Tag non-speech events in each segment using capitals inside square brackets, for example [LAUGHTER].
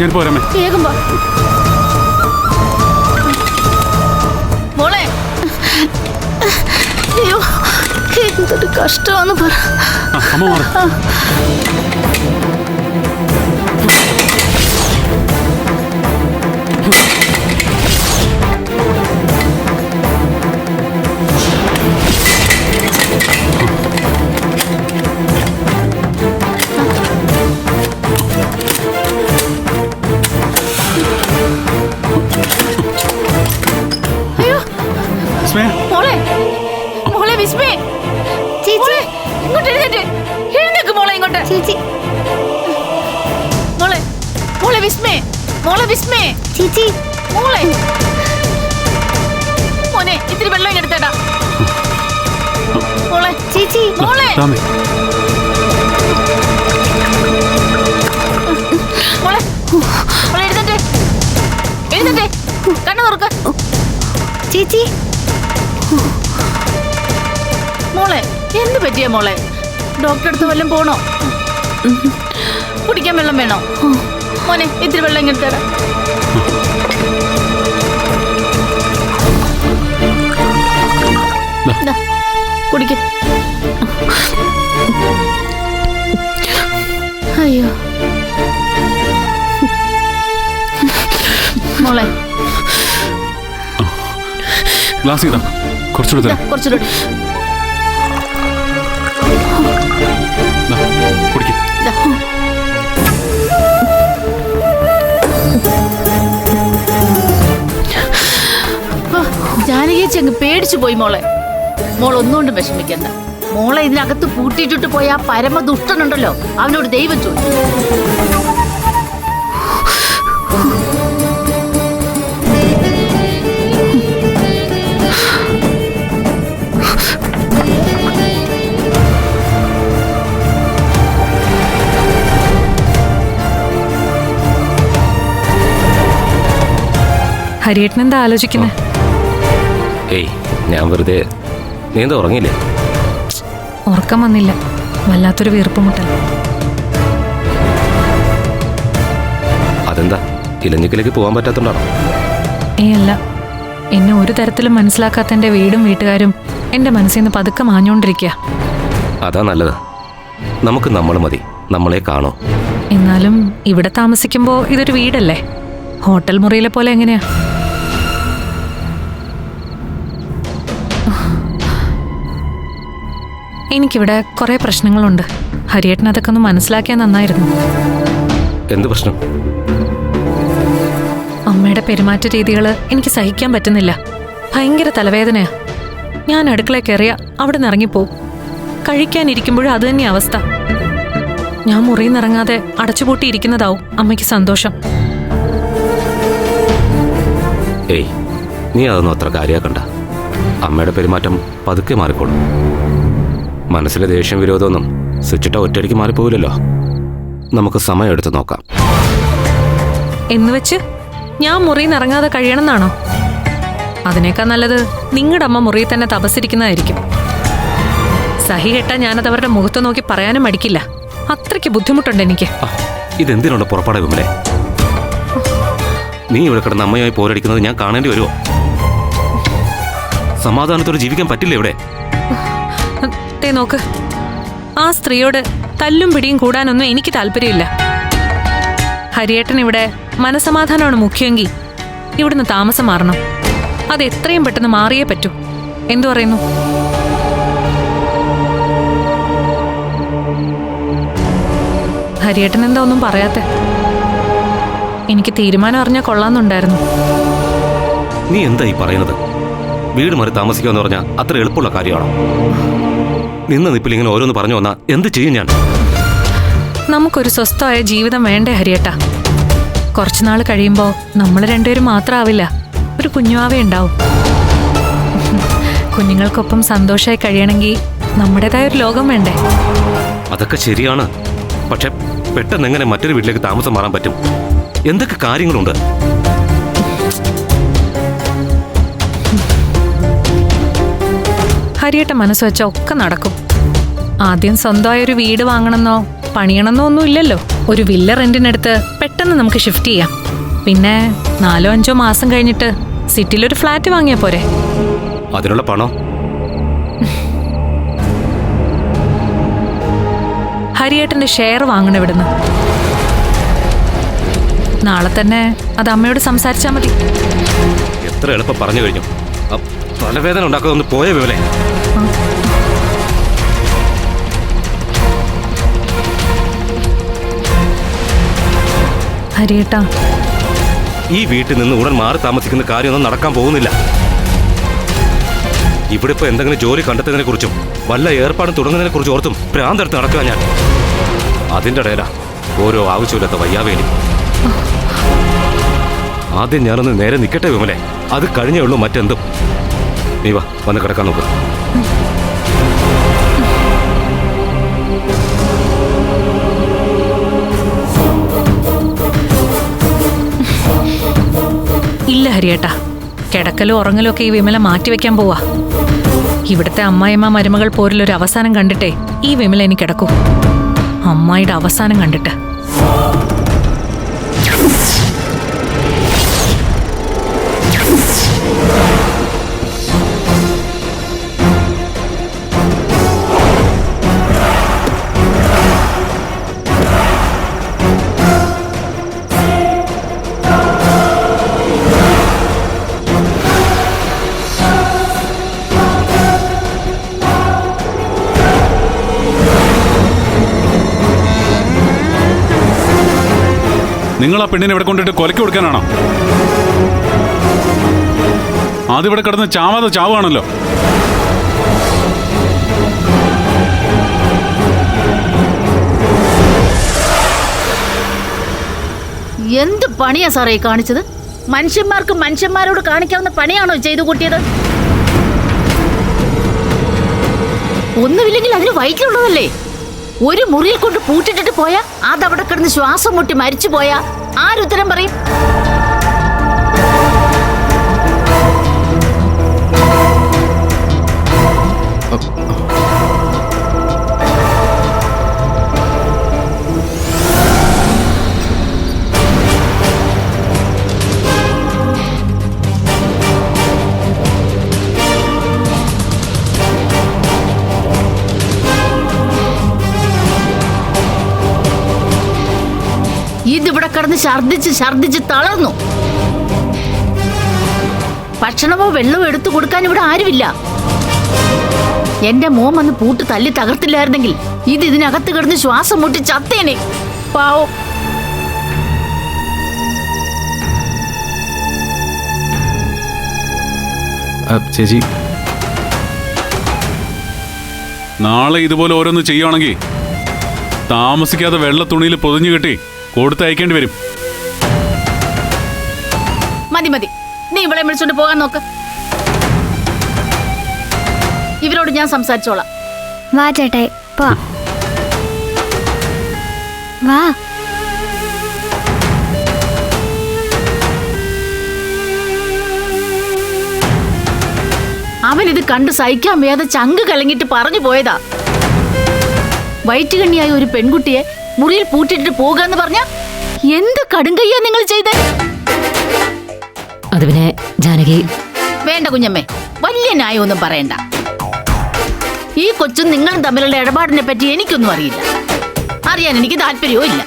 ഞാൻ പോരാമേ വേഗം മോളെ. അയ്യോ എന്തൊരു കഷ്ടമാണെന്ന് പറ. അമ്മ മാറി. മോളെ വിസ്മേ. ചേച്ചി. മോളെ. മോനെ ഇത്തിരി വെള്ളം എടുത്തേടാ. മോളെ. ചേച്ചി. മോളെ. താമേ. മോളെ. മോളെ എഴുതട്ടെ എഴുതട്ടെ കണ്ണു തുറക്ക്. ചേച്ചി. മോളെ എന്ത് പറ്റിയ മോളെ? ഡോക്ടറെ അടുത്ത് വല്ലതും പോണോ? കുടിക്കാൻ വെള്ളം വേണോ? മോനെ ഇത്തിരി വെള്ളം ഇങ്ങോട്ട് തരാം. കുടിക്ക. അയ്യോ. മോളെ. ഗ്ലാസ് ചെയ്താ കുറച്ചുകൂടെ കുറച്ചുകൂടി. അങ്ങ് പേടിച്ചു പോയി മോളെ. മോൾ ഒന്നുകൊണ്ടും വിഷമിക്കണ്ട. മോളെ ഇതിനകത്ത് പൂട്ടിയിട്ടിട്ട് പോയ ആ പരമ ദുഷ്ടനുണ്ടല്ലോ അവനോട് ദൈവം ചോദിച്ചു. ഹരിയേട്ടൻ എന്താ ആലോചിക്കുന്നത് ഏയ് ഞാൻ വെറുതെ നീ എന്താ ഉറങ്ങിയില്ലേ? ഉറക്കം വന്നില്ല. വല്ലാത്തൊരു വീർപ്പുമുട്ടൽ അതെന്താ? ഇലഞ്ഞിക്കലേക്ക് പോകാൻ പറ്റാത്തോണ്ടാണോ? ഏ അല്ല. എന്നെ ഒരു തരത്തിലും മനസ്സിലാക്കാത്ത എന്റെ വീടും വീട്ടുകാരും എന്റെ മനസ്സിൽ നിന്ന് പതുക്കെ മാഞ്ഞുകൊണ്ടിരിക്കുക അതാ നല്ലത്. നമുക്ക് നമ്മൾ മതി. നമ്മളെ കാണോ. എന്നാലും ഇവിടെ താമസിക്കുമ്പോൾ ഇതൊരു വീടല്ലേ? ഹോട്ടൽ മുറിയിലെ പോലെ എങ്ങനെയാ? എനിക്കിവിടെ കുറേ പ്രശ്നങ്ങളുണ്ട്. ഹരിയേട്ടൻ അതൊക്കെ ഒന്ന് മനസ്സിലാക്കിയാൽ നന്നായിരുന്നു. എന്ത് പ്രശ്നം? അമ്മയുടെ പെരുമാറ്റ രീതികൾ എനിക്ക് സഹിക്കാൻ പറ്റുന്നില്ല. ഭയങ്കര തലവേദനയാ. ഞാൻ അടുക്കളയിൽ കയറിയ അവിടെ നിന്ന് ഇറങ്ങിപ്പോവും കഴിക്കാനിരിക്കുമ്പോഴും അത് തന്നെ അവസ്ഥ. ഞാൻ മുറിയിൽ നിറങ്ങാതെ അടച്ചുപൂട്ടിയിരിക്കുന്നതാവും അമ്മയ്ക്ക് സന്തോഷം. ഏയ് നീ അതൊന്നും അത്ര കാര്യാക്കണ്ട അമ്മയുടെ പെരുമാറ്റം പതുക്കെ മാറിക്കോളും. മനസ്സിലെ ദേഷ്യം വിരോധമൊന്നും സ്വിച്ചിട്ട ഒറ്റയടിക്ക് മാറിപ്പോവില്ലല്ലോ. നമുക്ക് സമയം എടുത്തു നോക്കാം. എന്ന് വെച്ച് ഞാൻ മുറിയിൽ നിന്ന് ഇറങ്ങാതെ കഴിയണമെന്നാണോ? അതിനേക്കാൾ നല്ലത് നിങ്ങളുടെ അമ്മ മുറിയിൽ തന്നെ തപസ്സിരിക്കുന്നതായിരിക്കും. സഹി കെട്ടാൻ ഞാനത് അവരുടെ മുഖത്ത് നോക്കി പറയാനും മടിക്കില്ല. അത്രയ്ക്ക് ബുദ്ധിമുട്ടുണ്ട് എനിക്ക്. ഇതെന്തിനുണ്ട് ഇതെന്തിനുള്ള പുറപ്പാടാ വിമലെ? നീ ഇവിടെ കിടന്ന് അമ്മയായി പോരടിക്കുന്നത് ഞാൻ കാണേണ്ടി വരുമോ സമാധാനത്തോടെ ജീവിക്കാൻ പറ്റില്ല ഇവിടെ? ദേ നോക്ക്. ആ സ്ത്രീയോട് തല്ലും പിടിയും കൂടാനൊന്നും എനിക്ക് താല്പര്യമില്ല. ഹരിയേട്ടൻ ഇവിടെ മനസമാധാനമാണ് മുഖ്യമെങ്കിൽ ഇവിടുന്ന് താമസം മാറണം. അത് എത്രയും പെട്ടെന്ന് മാറിയേ പറ്റൂ. എന്തു പറയുന്നു? ഹരിയേട്ടൻ എന്താ ഒന്നും പറയാത്തെ? എനിക്ക് തീരുമാനം അറിഞ്ഞാൽ കൊള്ളാന്നുണ്ടായിരുന്നു. നീ എന്താ ഈ പറയുന്നത്? വീട് മാറി താമസിക്കുക എന്ന് പറഞ്ഞാൽ അത്ര എളുപ്പമുള്ള കാര്യമാണോ? നിന്ന് നിപ്പിൽ ഇങ്ങനെ ഓരോന്ന് പറഞ്ഞു വന്നാ എന്ത് ചെയ്യും ഞാൻ? നമുക്കൊരു സ്വസ്ഥമായ ജീവിതം വേണ്ടേ ഹരിയേട്ട. കുറച്ചുനാൾ കഴിയുമ്പോൾ നമ്മൾ രണ്ടുപേരും മാത്രമാവില്ല ഒരു കുഞ്ഞുവാവേ ഉണ്ടാവും. കുഞ്ഞുങ്ങൾക്കൊപ്പം സന്തോഷമായി കഴിയണമെങ്കിൽ നമ്മുടേതായ ഒരു ലോകം വേണ്ടേ? അതൊക്കെ ശരിയാണ്. പക്ഷെ പെട്ടെന്ന് എങ്ങനെ മറ്റൊരു വീട്ടിലേക്ക് താമസം മാറാൻ പറ്റും? എന്തൊക്കെ കാര്യങ്ങളുണ്ട്? ഹരിയേട്ട മനസ്സ് വെച്ച ഒക്കെ നടക്കും. ആദ്യം സ്വന്തമായ ഒരു വീട് വാങ്ങണമെന്നോ പണിയണമെന്നോ ഒന്നും ഇല്ലല്ലോ ഒരു വില്ല റെന്റിനെടുത്ത് പെട്ടെന്ന് നമുക്ക് ഷിഫ്റ്റ് ചെയ്യാം. പിന്നെ നാലോ അഞ്ചോ മാസം കഴിഞ്ഞിട്ട് സിറ്റിയിൽ ഒരു ഫ്ലാറ്റ് വാങ്ങിയാ പോരെ. അതിനുള്ള പണോ? ഹരിയേട്ടന്റെ ഷെയർ വാങ്ങണം ഇവിടുന്ന്. നാളെ തന്നെ അത് അമ്മയോട് സംസാരിച്ചാൽ മതി. എത്ര എളുപ്പം പറഞ്ഞു കഴിഞ്ഞു. തലവേദന ഉണ്ടാക്കാതെ ഒന്ന് പോയ വിമലെ. ഹരിയേട്ടാ. ഈ വീട്ടിൽ നിന്ന് ഉടൻ മാറി താമസിക്കുന്ന കാര്യമൊന്നും നടക്കാൻ പോകുന്നില്ല. ഇവിടെ ഇപ്പൊ എന്തെങ്കിലും ജോലി കണ്ടെത്തുന്നതിനെ കുറിച്ചും വല്ല ഏർപ്പാടും തുടങ്ങുന്നതിനെ കുറിച്ചും ഓർത്തും ഭ്രാന്തെടുത്ത് നടക്കുക ഞാൻ. അതിന്റെ ഇടയിലാ ഓരോ ആവശ്യമില്ലാത്ത വയ്യാവേലി. ആദ്യം ഞാനൊന്ന് നേരെ നിൽക്കട്ടെ വിമലെ. അത് കഴിഞ്ഞേ ഉള്ളൂ മറ്റെന്തും. നീ വാ വന്ന് കിടക്കാൻ നോക്ക്. ഹരിയേട്ടാ കിടക്കലും ഉറങ്ങലും ഒക്കെ ഈ വിമല മാറ്റിവെക്കാൻ പോവാ. ഇവിടുത്തെ അമ്മായിമ്മ മരുമകൾ പോരിലൊരു അവസാനം കണ്ടിട്ടേ ഈ വിമല എനിക്ക് കിടക്കൂ. അമ്മായിയുടെ അവസാനം കണ്ടിട്ട്. നിങ്ങൾ ആ പെണ്ണിനെ ഇവിടെ കൊണ്ടിട്ട് കൊലക്ക് കൊടുക്കാനാണോ? അതിവിടെ കിടന്ന് ചാവാതെ ചാവുകയാണല്ലോ. എന്ത് പണിയാ സാറേ കാണിച്ചത്? മനുഷ്യന്മാർക്ക് മനുഷ്യന്മാരോട് കാണിക്കാവുന്ന പണിയാണോ ചെയ്തു കൂട്ടിയത്? ഒന്നുമില്ലെങ്കിൽ അതിന് വയറ്റിലുള്ളതല്ലേ? ഒരു മുറിയിൽ കൊണ്ട് പൂട്ടിട്ടിട്ട് പോയാ അതവിടെ കിടന്ന് ശ്വാസം മുട്ടി മരിച്ചു പോയാ ആരുത്തരം പറയും? ഛർദിച്ച് ഛർദിച്ച് തളർന്നു. ഭക്ഷണമോ വെള്ളമോ എടുത്തു കൊടുക്കാൻ ഇവിടെ ആരുമില്ല. എന്റെ മോൻ വന്ന് പൂട്ട് തല്ലി തകർത്തില്ലായിരുന്നെങ്കിൽ ഇത് ഇതിനകത്ത് കിടന്ന് ശ്വാസം മുട്ടി ചത്തേനെ. പാവോ. ചേച്ചി. നാളെ ഇതുപോലെ ഓരോന്ന് ചെയ്യുകയാണെങ്കിൽ താമസിക്കാതെ വെള്ള തുണിയിൽ പൊതിഞ്ഞു കെട്ടി കൊടുത്തയക്കേണ്ടി വരും. മതി മതി. നീ ഇവിടെ വിളിച്ചോണ്ട് പോകാൻ നോക്ക്. ഇവരോട് ഞാൻ സംസാരിച്ചോളാം. വാ ചേട്ടായി. പോ. വാ. അവൻ ഇത് കണ്ട് സഹിക്കാൻ വയ്യാതെ ചങ്ക് കലങ്ങിട്ട് പറഞ്ഞു പോയതാ. വയറ്റുകണ്ണിയായ ഒരു പെൺകുട്ടിയെ മുറിയിൽ പൂട്ടിട്ടിട്ട് പോകാന്ന് പറഞ്ഞ എന്ത് കടുങ്കയ്യാ നിങ്ങൾ ചെയ്തത് അത് പിന്നെ ജാനകി. വേണ്ട കുഞ്ഞമ്മേ വലിയ ന്യായമൊന്നും പറയണ്ട. ഈ കൊച്ചും നിങ്ങളും തമ്മിലുള്ള ഇടപാടിനെ പറ്റി എനിക്കൊന്നും അറിയില്ല. അറിയാൻ എനിക്ക് താല്പര്യവും ഇല്ല.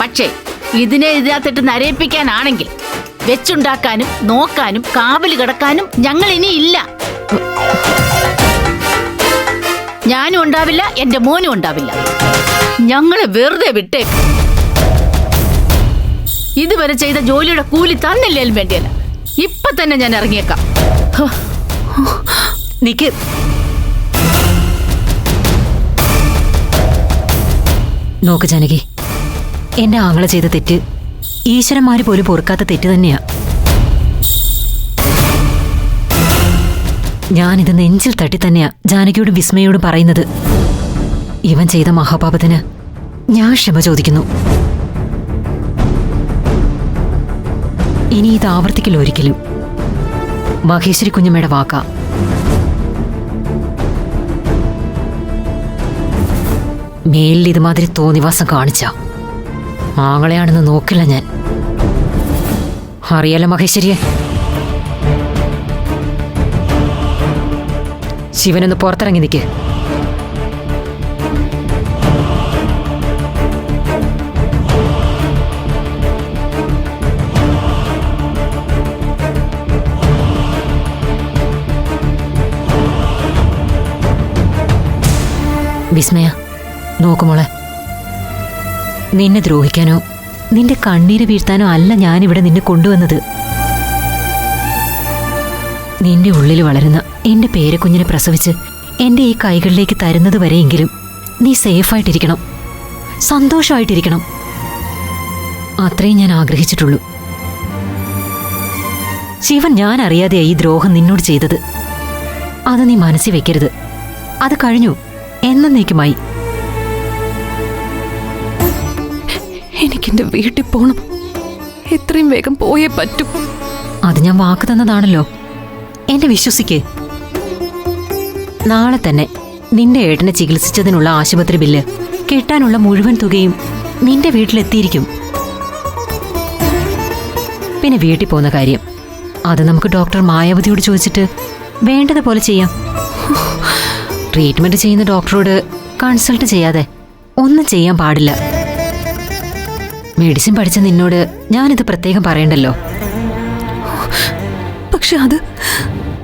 പക്ഷേ ഇതിനെ ഇതിനകത്തിട്ട് നരയിപ്പിക്കാനാണെങ്കിൽ വെച്ചുണ്ടാക്കാനും നോക്കാനും കാവൽ കിടക്കാനും ഞങ്ങൾ ഇനി ഇല്ല. ഞാനും ഉണ്ടാവില്ല എന്റെ മോനും ഉണ്ടാവില്ല. ഞങ്ങളെ വെറുതെ വിട്ടേ. ഇതുവരെ ചെയ്ത ജോലിയുടെ കൂലി തന്നില്ലേലും വേണ്ടിയല്ല. ഇപ്പൊ തന്നെ ഞാൻ ഇറങ്ങിയേക്കാം. നിക്ക്. നോക്ക് ജനകി എന്റെ ആങ്ങളെ ചെയ്ത തെറ്റ് ഈശ്വരന്മാര് പോലും പൊറുക്കാത്ത തെറ്റ് തന്നെയാ. ഞാനിത് നെഞ്ചിൽ തട്ടി തന്നെയാ ജാനകിയോടും വിസ്മയോടും പറയുന്നത്. ഇവൻ ചെയ്ത മഹാപാപത്തിന് ഞാൻ ക്ഷമ ചോദിക്കുന്നു. ഇനി ഇത് ആവർത്തിക്കില്ല ഒരിക്കലും. മഹേശ്വരി കുഞ്ഞമ്മയുടെ വാക്ക. മേലിൽ ഇതുമാതിരി തോന്നിവാസം കാണിച്ച ആങ്ങളെയാണെന്ന് നോക്കില്ല ഞാൻ. അറിയാലോ മഹേശ്വരിയെ? ശിവനൊന്ന് പുറത്തിറങ്ങി നിൽക്ക് വിസ്മയ. നോക്കുമോളെ നിന്നെ ദ്രോഹിക്കാനോ നിന്റെ കണ്ണീര് വീഴ്ത്താനോ അല്ല ഞാനിവിടെ നിന്നെ കൊണ്ടുവന്നത്. നിന്റെ ഉള്ളിൽ വളരുന്ന എന്റെ പേരക്കുഞ്ഞിനെ പ്രസവിച്ച് എന്റെ ഈ കൈകളിലേക്ക് തരുന്നത് വരെയെങ്കിലും നീ സേഫായിട്ടിരിക്കണം. സന്തോഷമായിട്ടിരിക്കണം. അത്രയും ഞാൻ ആഗ്രഹിച്ചിട്ടുള്ളൂ. ശിവൻ ഞാൻ അറിയാതെയായി ഈ ദ്രോഹം നിന്നോട് ചെയ്തത്. അത് നീ മനസ്സിൽ വെക്കരുത്. അത് കഴിഞ്ഞു. എന്നേക്കുമായി. എനിക്കെന്റെ വീട്ടിൽ പോണം. എത്രയും വേഗം പോയേ പറ്റും. അത് ഞാൻ വാക്ക് തന്നതാണല്ലോ. എന്നെ വിശ്വസിക്കേ. നാളെ തന്നെ നിന്റെ ഏട്ടനെ ചികിത്സിച്ചതിനുള്ള ആശുപത്രി ബില്ല് കിട്ടാനുള്ള മുഴുവൻ തുകയും നിന്റെ വീട്ടിലെത്തിയിരിക്കും. പിന്നെ വീട്ടിൽ പോകുന്ന കാര്യം. അത് നമുക്ക് ഡോക്ടർ മായാവതിയോട് ചോദിച്ചിട്ട് വേണ്ടതുപോലെ ചെയ്യാം. [LAUGHS] ട്രീറ്റ്മെന്റ് ചെയ്യുന്ന ഡോക്ടറോട് കൺസൾട്ട് ചെയ്യാതെ ഒന്നും ചെയ്യാൻ പാടില്ല. മെഡിസിൻ പഠിച്ച നിന്നോട് ഞാനിത് പ്രത്യേകം പറയണ്ടല്ലോ. പക്ഷെ അത്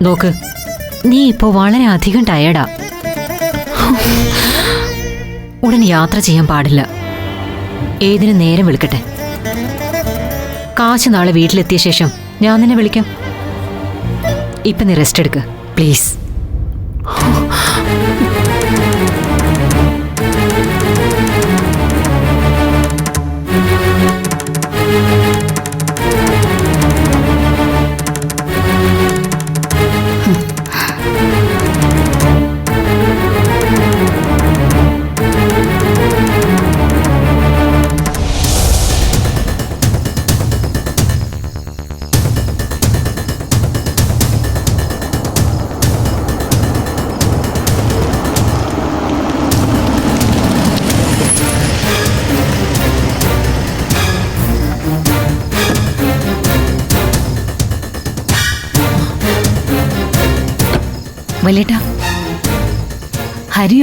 നോക്ക് നീ ഇപ്പോ വളരെ അധികം ടയേർഡാ ഉടൻ യാത്ര ചെയ്യാൻ പാടില്ല. ഏതിനു നേരം വിളിക്കട്ടെ. കാശ് നാളെ വീട്ടിലെത്തിയ ശേഷം ഞാൻ നിന്നെ വിളിക്കാം. ഇപ്പൊ നീ റെസ്റ്റ് എടുക്ക് പ്ലീസ്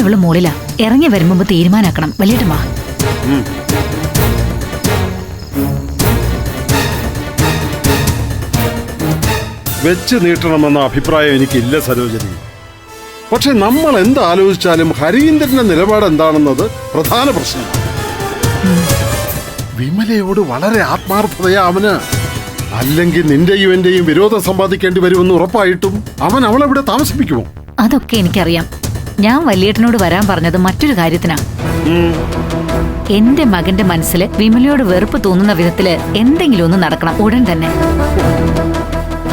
അവൾ മുകളിലാ ഇറങ്ങി വരുമ്പോ തീരുമാനാക്കണം. വലിയേട്ടൻ വാ. വെച്ച് നീട്ടണമെന്ന അഭിപ്രായം എനിക്കില്ല സരോജനി. പക്ഷെ നമ്മൾ എന്ത് ആലോചിച്ചാലും ഹരീന്ദ്രന്റെ നിലപാട് എന്താണെന്നത് പ്രധാന പ്രശ്നം. വിമലയോട് വളരെ ആത്മാർത്ഥതയാ അവന്. അല്ലെങ്കിൽ നിന്റെയും എന്റെയും വിരോധം സമ്പാദിക്കേണ്ടി വരുമെന്ന് ഉറപ്പായിട്ടും അവൻ അവളെവിടെ താമസിപ്പിക്കുമോ? അതൊക്കെ എനിക്കറിയാം. ഞാൻ വലിയേട്ടനോട് വരാൻ പറഞ്ഞത് മറ്റൊരു കാര്യത്തിനാ. എന്റെ മകന്റെ മനസ്സിൽ വിമലയോട് വെറുപ്പ് തോന്നുന്ന വിധത്തിൽ എന്തെങ്കിലും ഒന്ന് നടക്കണം ഉടൻ തന്നെ.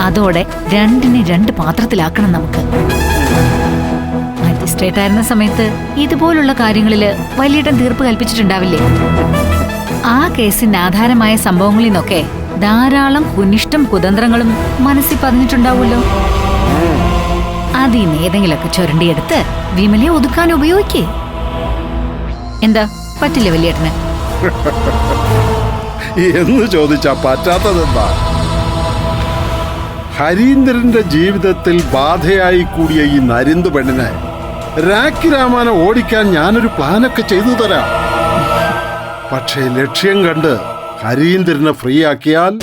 അതോടെ രണ്ടിനെ രണ്ട് പാത്രത്തിലാക്കണം നമുക്ക്. മജിസ്ട്രേറ്റ് ആയിരുന്ന സമയത്ത് ഇതുപോലുള്ള കാര്യങ്ങളിൽ വലിയേട്ടൻ തീർപ്പ് കൽപ്പിച്ചിട്ടുണ്ടാവില്ലേ? ആ കേസിന് ആധാരമായ സംഭവങ്ങളിൽ നിന്നൊക്കെ ധാരാളം കുനിഷ്ടം കുതന്ത്രങ്ങളും മനസ്സിൽ പതിഞ്ഞിട്ടുണ്ടാവുമല്ലോ. അതിന്ന് ഏതെങ്കിലുമൊക്കെ ചുരണ്ടിയെടുത്ത് വിമലയെ ഒതുക്കാൻ ഉപയോഗിക്കേ. എന്താ? പറ്റില്ല വലിയേട്ടന്? എന്ന് ചോദിച്ചാ പറ്റാത്തതെന്താ? ഹരീന്ദ്രന്റെ ജീവിതത്തിൽ ബാധയായി കൂടിയ ഈ നരിന്ത് പെണ്ണിനെ രാഖി രാമാനെ ഓടിക്കാൻ ഞാനൊരു പ്ലാനൊക്കെ ചെയ്തു തരാം. പക്ഷേ ലക്ഷ്യം കണ്ട് ഹരീന്ദ്രനെ ഫ്രീ ആക്കിയാൽ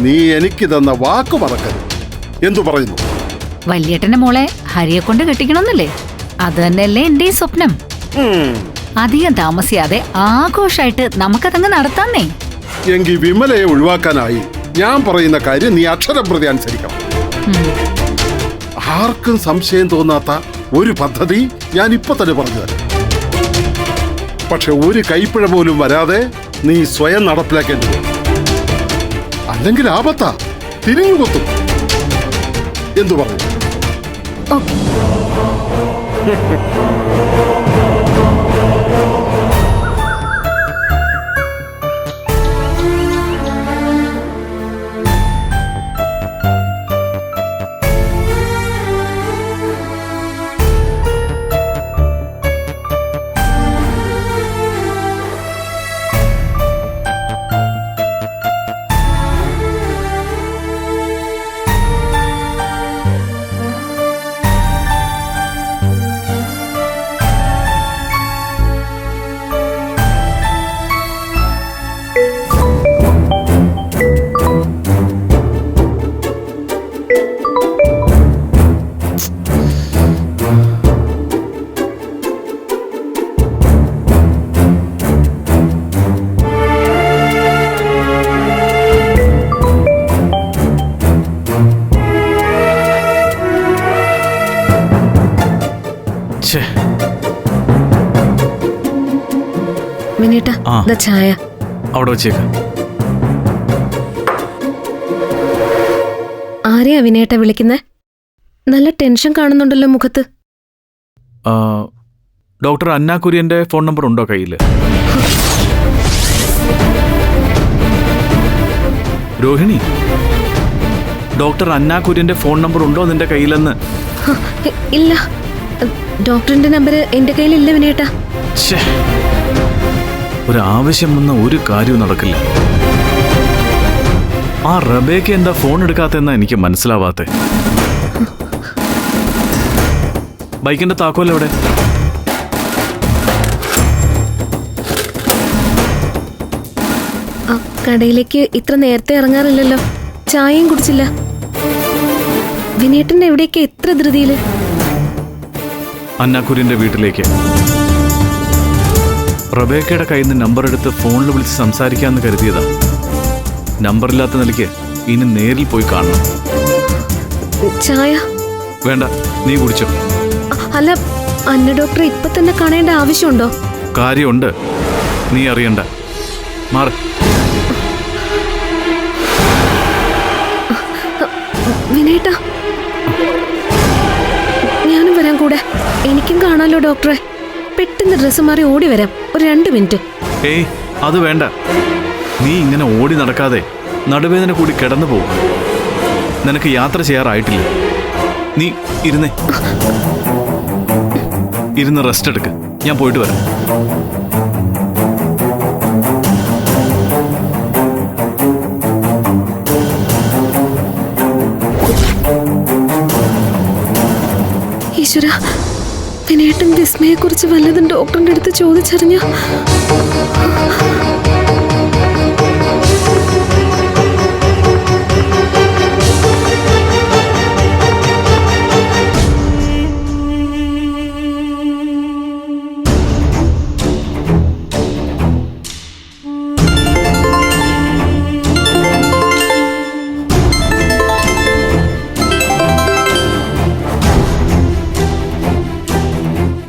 നീ എനിക്ക് തന്ന വാക്ക് മറക്കരുത്. എന്തു പറയുന്നു? വലിയേട്ടന്റെ മോളെ ഹരിയെ കൊണ്ട് കെട്ടിക്കണമെന്നല്ലേ? അത് തന്നെയല്ലേ എന്റെ സ്വപ്നം. അധികം താമസിയാതെ ആഘോഷായിട്ട് നമുക്കതങ്ങ് നടത്താന്നേ. എങ്കിൽ വിമലയെ ഒഴിവാക്കാനായി ഞാൻ പറയുന്ന കാര്യം നീ അക്ഷരം പ്രതി അനുസരിക്കണം ആർക്കും സംശയം തോന്നാത്ത ഒരു പദ്ധതി ഞാൻ ഇപ്പൊ തന്നെ പറഞ്ഞു തരാം. പക്ഷെ ഒരു കൈപ്പിഴ പോലും വരാതെ നീ സ്വയം നടപ്പിലാക്കേണ്ടി അല്ലെങ്കിൽ ആപത്താ തിരിഞ്ഞു കൊത്തും എന്തു പറഞ്ഞു Okay. [LAUGHS] ചായ. അവിടെ വെച്ചേക്ക്. ആരെയാ വിനേട്ട വിളിക്കുന്നേ? നല്ല ടെൻഷൻ കാണുന്നുണ്ടല്ലോ മുഖത്ത്. ഡോക്ടർ അന്ന കുര്യന്റെ ഫോൺ നമ്പർ ഉണ്ടോ കയ്യിൽ രോഹിണി ഡോക്ടർ അന്ന കുര്യന്റെ ഫോൺ നമ്പർ ഉണ്ടോ നിന്റെ കയ്യിലെന്ന്? ഇല്ല. ഡോക്ടറിന്റെ നമ്പർ എന്റെ കയ്യിലില്ല വിനേട്ട ശ്ശേ. ഒരു ആവശ്യം വന്ന ഒരു കാര്യവും നടക്കില്ല. ആ റബേക്ക് എന്താ ഫോൺ എടുക്കാത്തെന്നാ എനിക്ക് മനസ്സിലാവാത്തെ. ബൈക്കിന്റെ താക്കോൽ എവിടെ? കടയിലേക്ക് ഇത്ര നേരത്തെ ഇറങ്ങാറില്ലല്ലോ. ചായയും കുടിച്ചില്ല. വിനേട്ടന്റെ എവിടേക്ക് എത്ര ധൃതിയിൽ? അന്നാക്കുരിന്റെ വീട്ടിലേക്ക്. റബേക്കയുടെ കയ്യിൽ നിന്ന് നമ്പർ എടുത്ത് ഫോണിൽ വിളിച്ച് സംസാരിക്കാമെന്ന് കരുതിയതാ നമ്പറില്ലാത്ത നിലയ്ക്ക് ഇനി നേരിൽ പോയി കാണണം. ചായ? വേണ്ട നീ കുടിച്ചോ. അല്ല അന്ന ഡോക്ടറെ ഇപ്പൊ തന്നെ കാണേണ്ട ആവശ്യമുണ്ടോ? കാര്യമുണ്ട്. നീ അറിയണ്ട. മാറി. വിനേട്ടാ. ഞാനും വരാം കൂടെ. എനിക്കും കാണാലോ ഡോക്ടറെ പെട്ടെന്ന് ഡ്രസ്സ് മാറി ഓടി വരാം. ഒരു രണ്ട് മിനിറ്റ്. ഏയ് അത് വേണ്ട. നീ ഇങ്ങനെ ഓടി നടക്കാതെ നടുവേദന കൂടി കിടന്നു പോകും നിനക്ക് യാത്ര ചെയ്യാറായിട്ടില്ല. നീ ഇരുന്നേ. ഇരുന്ന് റെസ്റ്റ് എടുക്ക്. ഞാൻ പോയിട്ട് വരാം. ഈശ്വര വിനേട്ടൻ വിസ്മയെക്കുറിച്ച് വല്ലതും ഡോക്ടറിന്റെ അടുത്ത് ചോദിച്ചറിഞ്ഞ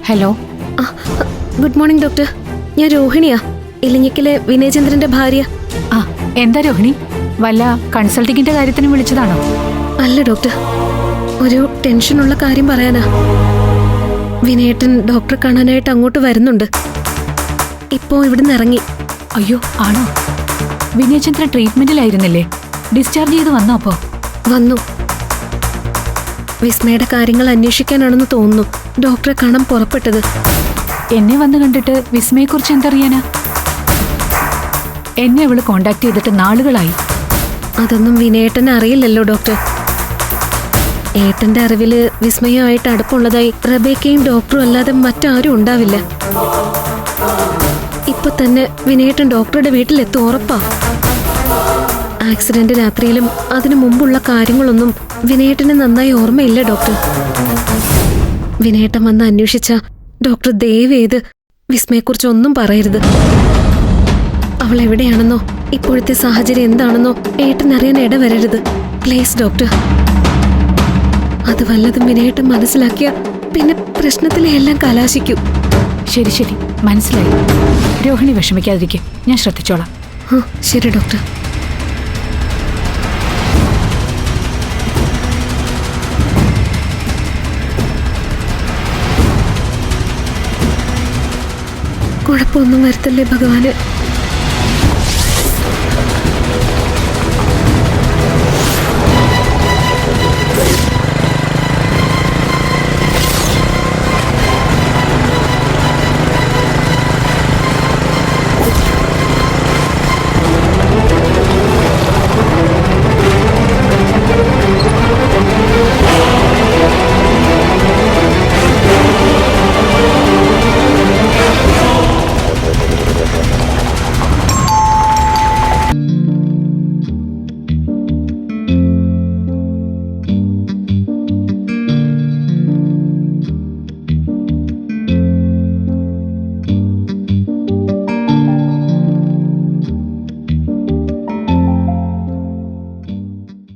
ഹലോ ഗുഡ് മോർണിംഗ് ഡോക്ടർ ഞാൻ രോഹിണിയാ. ഇലഞ്ഞിക്കലെ വിനയചന്ദ്രന്റെ ഭാര്യ. ആ എന്താ രോഹിണി? വല്ല കൺസൾട്ടിങ്ങിന്റെ കാര്യത്തിന് വിളിച്ചതാണോ? അല്ല ഡോക്ടർ ഒരു ടെൻഷനുള്ള കാര്യം പറയാനാ. വിനയേട്ടൻ ഡോക്ടറെ കാണാനായിട്ട് അങ്ങോട്ട് വരുന്നുണ്ട്. ഇപ്പോ ഇവിടുന്ന് ഇറങ്ങി. അയ്യോ ആണോ? വിനയചന്ദ്രൻ ട്രീറ്റ്മെന്റിലായിരുന്നില്ലേ ഡിസ്ചാർജ് ചെയ്ത് വന്നോ അപ്പോ? വന്നു. വിസ്മയുടെ കാര്യങ്ങൾ അന്വേഷിക്കാനാണെന്ന് തോന്നുന്നു. ഡോക്ടറെ കാണാൻ പുറപ്പെട്ടത്. എന്നെ വന്ന് കണ്ടിട്ട് വിസ്മയെക്കുറിച്ച് എന്തറിയാനാ? എന്നെ അവൾ കോണ്ടാക്ട് ചെയ്തിട്ട് നാളുകളായി. അതൊന്നും വിനയേട്ടന് അറിയില്ലല്ലോ ഡോക്ടർ. ഏട്ടന്റെ അറിവിൽ വിസ്മയമായിട്ട് അടുപ്പുള്ളതായി റബേക്കയും ഡോക്ടറും അല്ലാതെ മറ്റാരും ഉണ്ടാവില്ല. ഇപ്പൊ തന്നെ വിനയേട്ടൻ ഡോക്ടറുടെ വീട്ടിലെത്തും ഉറപ്പാ. ആക്സിഡന്റ് രാത്രിയിലും അതിനു മുമ്പുള്ള കാര്യങ്ങളൊന്നും വിനയേട്ടന് നന്നായി ഓർമ്മയില്ല ഡോക്ടർ? വിനയേട്ടൻ വന്ന് അന്വേഷിച്ച ഡോക്ടർ ദയവേത് വിസ്മയെക്കുറിച്ച് ഒന്നും പറയരുത്. അവൾ എവിടെയാണെന്നോ ഇപ്പോഴത്തെ സാഹചര്യം എന്താണെന്നോ ഏട്ടനറിയാൻ ഇടവരരുത്. Please doctor. അത് വല്ലതും വിനയേട്ടൻ മനസ്സിലാക്കിയ പിന്നെ പ്രശ്നത്തിലെ എല്ലാം കലാശിക്കും. ശരി ശരി. മനസ്സിലായി. രോഹിണി വിഷമിക്കാതിരിക്കും. ഞാൻ ശ്രദ്ധിച്ചോളാം. ശരി ഡോക്ടർ. കുഴപ്പമൊന്നും വരുത്തല്ലേ ഭഗവാന്?